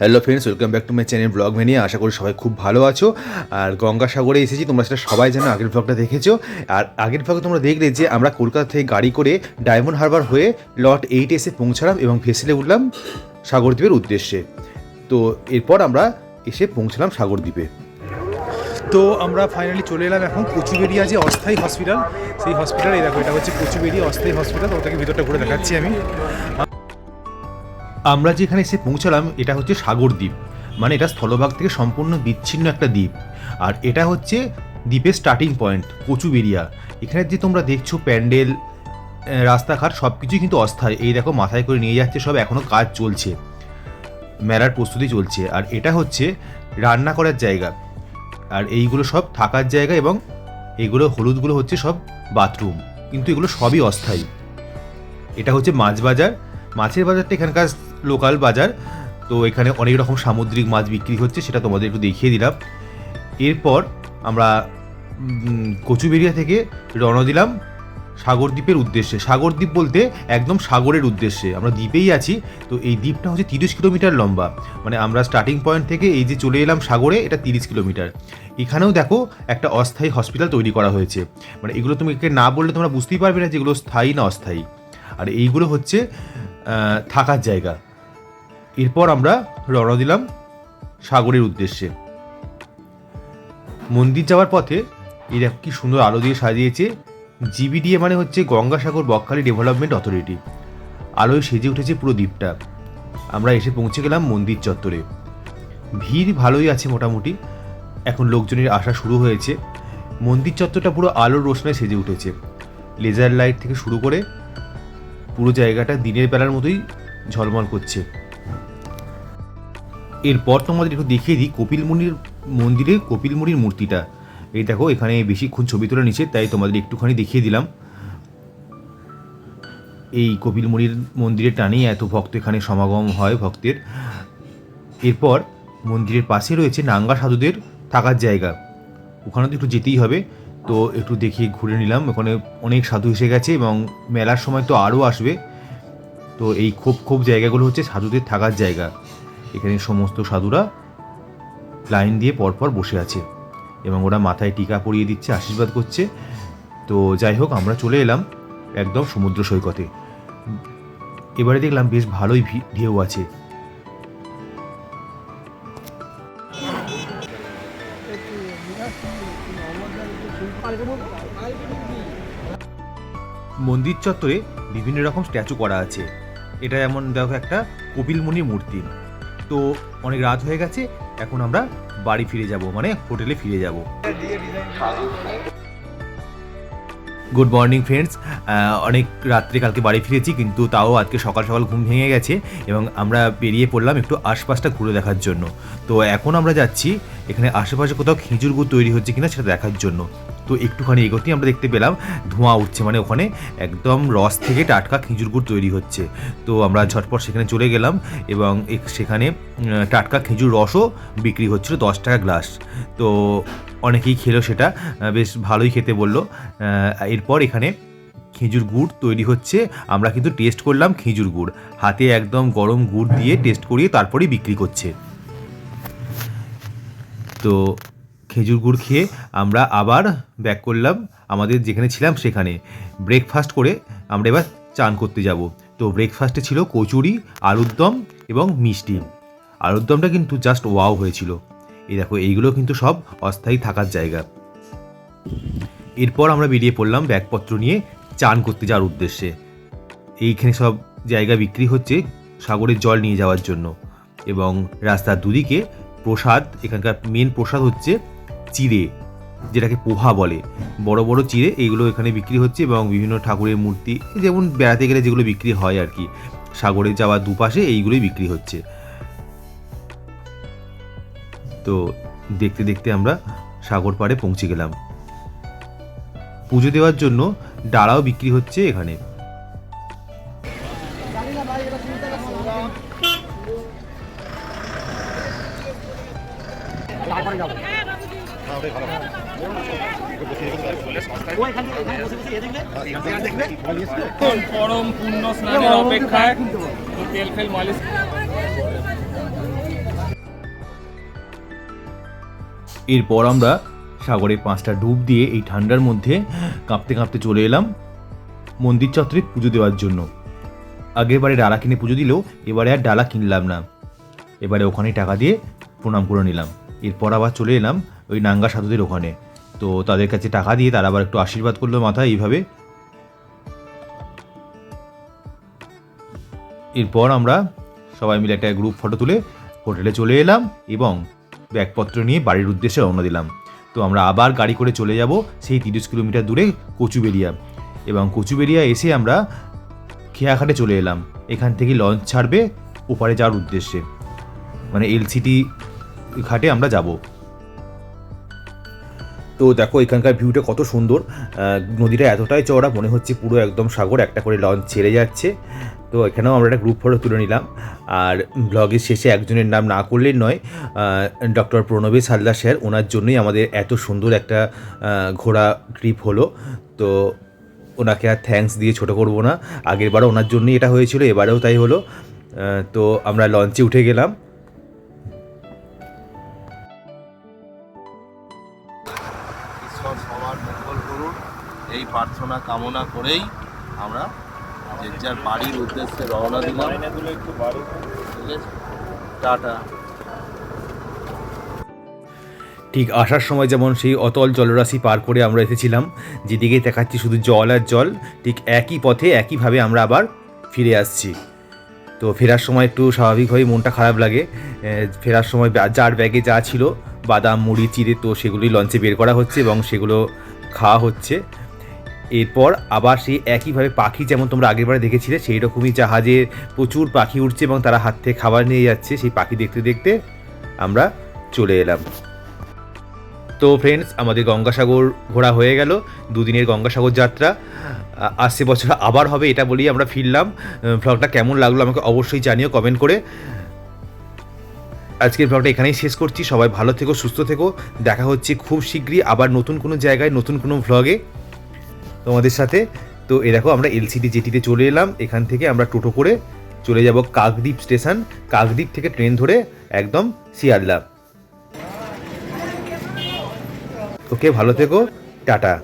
Hello friends welcome back to my channel blog ভেনিয়ে আশা করি সবাই খুব ভালো আছো। আর গঙ্গাসাগরে এসেছি, তোমরা সেটা সবাই যেন আগের ব্লগটা দেখেছ। আর আগের ব্লগে তোমরা দেখলে যে আমরা কলকাতা থেকে গাড়ি করে ডায়মন্ড হারবার হয়ে লট এইট এসে পৌঁছালাম এবং ভেসেলে উঠলাম সাগরদ্বীপের উদ্দেশ্যে। তো এরপর আমরা এসে পৌঁছালাম সাগরদ্বীপে। তো আমরা ফাইনালি চলে এলাম এখন কচুবেরিয়া যে অস্থায়ী হসপিটাল সেই হসপিটাল এই দেখো, এটা হচ্ছে কচুবেরিয়া অস্থায়ী হসপিটাল ওটাকে ভিতরটা ঘুরে দেখাচ্ছি আমি। আমরা যেখানে এসে পৌঁছালাম, এটা হচ্ছে সাগর দ্বীপ। মানে এটা স্থলভাগ থেকে সম্পূর্ণ বিচ্ছিন্ন একটা দ্বীপ। আর এটা হচ্ছে দ্বীপের স্টার্টিং পয়েন্ট কচুবেরিয়া। এখানে যে তোমরা দেখছ, প্যান্ডেল রাস্তাঘাট সব কিছুই কিন্তু অস্থায়ী। এই দেখো, মাথায় করে নিয়ে যাচ্ছে, সব এখনও কাজ চলছে। মেলার প্রস্তুতি চলছে। আর এটা হচ্ছে রান্না করার জায়গা। আর এইগুলো সব থাকার জায়গা এবং এইগুলো হলুদগুলো হচ্ছে সব বাথরুম। কিন্তু এগুলো সবই অস্থায়ী। এটা হচ্ছে মাছ বাজার। মাছের বাজারটা এখানকার লোকাল বাজার, তো এখানে অনেক রকম সামুদ্রিক মাছ বিক্রি হচ্ছে, সেটা তোমাদের একটু দেখিয়ে দিলাম। এরপর আমরা কচুবেরিয়া থেকে রওনা দিলাম সাগরদ্বীপের উদ্দেশ্যে। সাগরদ্বীপ বলতে একদম সাগরের উদ্দেশ্যে। আমরা দ্বীপেই আছি, তো এই দ্বীপটা হচ্ছে তিরিশ কিলোমিটার লম্বা। মানে আমরা স্টার্টিং পয়েন্ট থেকে এই যে চলে এলাম সাগরে, এটা তিরিশ কিলোমিটার। এখানেও দেখো একটা অস্থায়ী হসপিটাল তৈরি করা হয়েছে। মানে এগুলো তুমি না বললে তোমরা বুঝতেই পারবে না যে এগুলো স্থায়ী না অস্থায়ী। আর এইগুলো হচ্ছে থাকার জায়গা। এরপর আমরা রওনা দিলাম সাগরের উদ্দেশ্যে। মন্দির যাওয়ার পথে দেখো কি সুন্দর আলো দিয়ে সাজিয়েছে জিবিডিএ মানে হচ্ছে গঙ্গাসাগর বকখালি ডেভেলপমেন্ট অথরিটি। আলোয় সেজে উঠেছে পুরো দ্বীপটা। আমরা এসে পৌঁছে গেলাম মন্দির চত্বরে। ভিড় ভালোই আছে মোটামুটি। এখন লোকজনের আসা শুরু হয়েছে। মন্দির চত্বরটা পুরো আলোর রোশনায় সেজে উঠেছে। লেজার লাইট থেকে শুরু করে পুরো জায়গাটা দিনের বেলার মতোই ঝলমল করছে। এরপর তোমাদের একটু দেখিয়ে দিই কপিল মুনির মন্দিরে, কপিল মুনির মূর্তিটা। এই দেখো, এখানে বেশিক্ষণ ছবি তোলা নিচে তাই তোমাদের একটুখানি দেখিয়ে দিলাম। এই কপিল মুনির মন্দিরের টানেই এত ভক্ত এখানে সমাগম হয় ভক্তের। এরপর মন্দিরের পাশে রয়েছে নাঙ্গা সাধুদের থাকার জায়গা। ওখানে তো একটু যেতেই হবে। তো একটু দেখিয়ে ঘুরে নিলাম, ওখানে অনেক সাধু এসে গেছে এবং মেলার সময় তো আরও আসবে। তো এই খোপ খোপ জায়গাগুলো হচ্ছে সাধুদের থাকার জায়গা। এখানে সমস্ত সাধুরা লাইন দিয়ে পরপর বসে আছে এবং ওরা মাথায় টিকা পরিয়ে দিচ্ছে, আশীর্বাদ করছে। তো যাই হোক, আমরা চলে এলাম একদম সমুদ্র সৈকতে। এবারে দেখলাম বেশ ভালোই ঢেউ আছে। মন্দির চত্বরে বিভিন্ন রকম স্ট্যাচু করা আছে। এটা যেমন দেখো একটা কপিল মুনির মূর্তি। তো অনেক রাত হয়ে গেছে, এখন আমরা বাড়ি ফিরে যাব মানে হোটেলে ফিরে যাব। গুড মর্নিং ফ্রেন্ডস অনেক রাত্রে কালকে বাড়ি ফিরেছি, কিন্তু তাও আজকে সকাল সকাল ঘুম ভেঙে গেছে এবং আমরা বেরিয়ে পড়লাম একটু আশপাশটা ঘুরে দেখার জন্য। তো এখন আমরা যাচ্ছি, এখানে আশেপাশে কোথাও খেজুর গুড় তৈরি হচ্ছে কিনা সেটা দেখার জন্য। তো একটুখানি এগোতেই আমরা দেখতে পেলাম ধোঁয়া উঠছে মানে ওখানে একদম রস থেকে টাটকা খেজুর গুড় তৈরি হচ্ছে। তো আমরা ঝটপট সেখানে চলে গেলাম এবং সেখানে টাটকা খেজুর রসও বিক্রি হচ্ছিল দশ টাকা গ্লাস। তো অনেকেই খেলো সেটা বেশ ভালোই খেতে বলল। এরপর এখানে খেজুর গুড় তৈরি হচ্ছে, আমরা কিন্তু টেস্ট করলাম খেজুর গুড়। হাতে একদম গরম গুড় দিয়ে টেস্ট করিয়ে তারপরেই বিক্রি করছে। তো খেজুর গুড় খেয়ে আমরা আবার ব্যাক করলাম আমাদের যেখানে ছিলাম সেখানে। ব্রেকফাস্ট করে আমরা এবার চান করতে যাব। তো ব্রেকফাস্টে ছিল কচুরি, আলুর দম এবং মিষ্টি। আলুর দমটা কিন্তু জাস্ট ওয়াও হয়েছিল। এই দেখো, এইগুলো কিন্তু সব অস্থায়ী থাকার জায়গা। এরপর আমরা বেরিয়ে পড়লাম ব্যাগপত্র নিয়ে চান করতে যাওয়ার উদ্দেশ্যে। এইখানে সব জায়গা বিক্রি হচ্ছে সাগরের জল নিয়ে যাওয়ার জন্য। এবং রাস্তার দুদিকে প্রসাদ, এখানকার মেন প্রসাদ হচ্ছে চিড়ে, যেটাকে পোহা বলে। বড় বড় চিড়ে এইগুলো এখানে বিক্রি হচ্ছে এবং বিভিন্ন ঠাকুরের মূর্তি, যেমন বেড়াতে গেলে যেগুলো বিক্রি হয় আর কি, সাগরে যাওয়ার দুপাশে এইগুলোই বিক্রি হচ্ছে। তো দেখতে দেখতে আমরা সাগর পাড়ে পৌঁছে গেলাম। পুজো দেওয়ার জন্য ডালাও বিক্রি হচ্ছে এখানে। পরম পূর্ণ স্নানের অপেক্ষায় তেল ফেল মালিশ। এরপর আমরা সাগরে পাঁচটা ডুব দিয়ে এই ঠান্ডার মধ্যে কাঁপতে কাঁপতে চলে এলাম মন্দির চত্বরে পুজো দেওয়ার জন্য। আগের বারে ডালা কিনে পুজো দিলেও এবারে আর ডালা কিনলাম না। এবারে ওখানে টাকা দিয়ে প্রণাম করে নিলাম। এরপর আবার চলে এলাম ওই নাঙ্গা সাধুদের ওখানে। তো তাদের কাছে টাকা দিয়ে তারা আবার একটু আশীর্বাদ করল মাথায় এইভাবে। এরপর আমরা সবাই মিলে একটা গ্রুপ ফটো তুলে হোটেলে চলে এলাম এবং ব্যাগপত্র নিয়ে বাড়ির উদ্দেশ্যে রওনা দিলাম। তো আমরা আবার গাড়ি করে চলে যাব সেই তিরিশ কিলোমিটার দূরে কচুবেরিয়া এবং কচুবেরিয়া এসে আমরা খেয়াঘাটে চলে এলাম। এখান থেকে লঞ্চ ছাড়বে ওপারে যাওয়ার উদ্দেশ্যে। মানে এলসিটি ঘাটে আমরা যাব। তো দেখো, এখানকার ভিউটা কত সুন্দর। নদীটা এতটাই চওড়া, মনে হচ্ছে পুরো একদম সাগর, একটা করে লঞ্চ ছেড়ে যাচ্ছে। তো এখানেও আমরা একটা গ্রুপ ফটো তুলে নিলাম। আর ব্লগের শেষে একজনের নাম না করলেই নয় ডক্টর প্রণবেশ হালদার স্যার, ওনার জন্যই আমাদের এত সুন্দর একটা ঘোড়া ট্রিপ হলো। তো ওনাকে আর থ্যাঙ্কস দিয়ে ছোট করব না। আগের বারও ওনার জন্যই এটা হয়েছিল, এবারেও তাই হলো। তো আমরা লঞ্চে উঠে গেলাম। প্রার্থনা কামনা করেই আমরা যে যার বাড়ির উদ্দেশ্যে রওনা দিলাম। ঠিক টাটা। ঠিক আসার সময় যেমন সেই অতল জলরাশি পার করে আমরা এসেছিলাম যেদিকে দেখাচ্ছি শুধু জল আর জল, ঠিক একই পথে একইভাবে আমরা আবার ফিরে আসছি। তো ফেরার সময় একটু স্বাভাবিকভাবেই মনটা খারাপ লাগে। ফেরার সময় যার ব্যাগে যা ছিল, বাদাম, মুড়ি, চিড়ে, তো সেগুলোই লঞ্চে বের করা হচ্ছে এবং সেগুলো খাওয়া হচ্ছে। এরপর আবার সেই একইভাবে পাখি যেমন তোমরা আগেরবারে দেখেছিলে সেই রকমই জাহাজে প্রচুর পাখি উঠছে এবং তারা হাত থেকে খাবার নিয়ে যাচ্ছে। সেই পাখি দেখতে দেখতে আমরা চলে এলাম। তো ফ্রেন্ডস আমাদের গঙ্গাসাগর ঘোরা হয়ে গেল। দুদিনের গঙ্গাসাগর যাত্রা। আসছে বছর আবার হবে, এটা বলেই আমরা ফিরলাম। ভ্লগটা কেমন লাগল আমাকে অবশ্যই জানিও কমেন্ট করে। আজকের ভ্লগটা এখানেই শেষ করছি। সবাই ভালো থেকো, সুস্থ থেকো। দেখা হচ্ছে খুব শীঘ্রই আবার নতুন কোনো জায়গায়, নতুন কোনো ভ্লগে তোমাদের সাথে। তো এ দেখো, আমরা এলসিডি জেটিতে চলে এলাম। এখান থেকে আমরা টোটো করে চলে যাব কাকদ্বীপ স্টেশন। কাকদ্বীপ থেকে ট্রেন ধরে একদম শিয়ালদা। ওকে, ভালো থেকো। টাটা।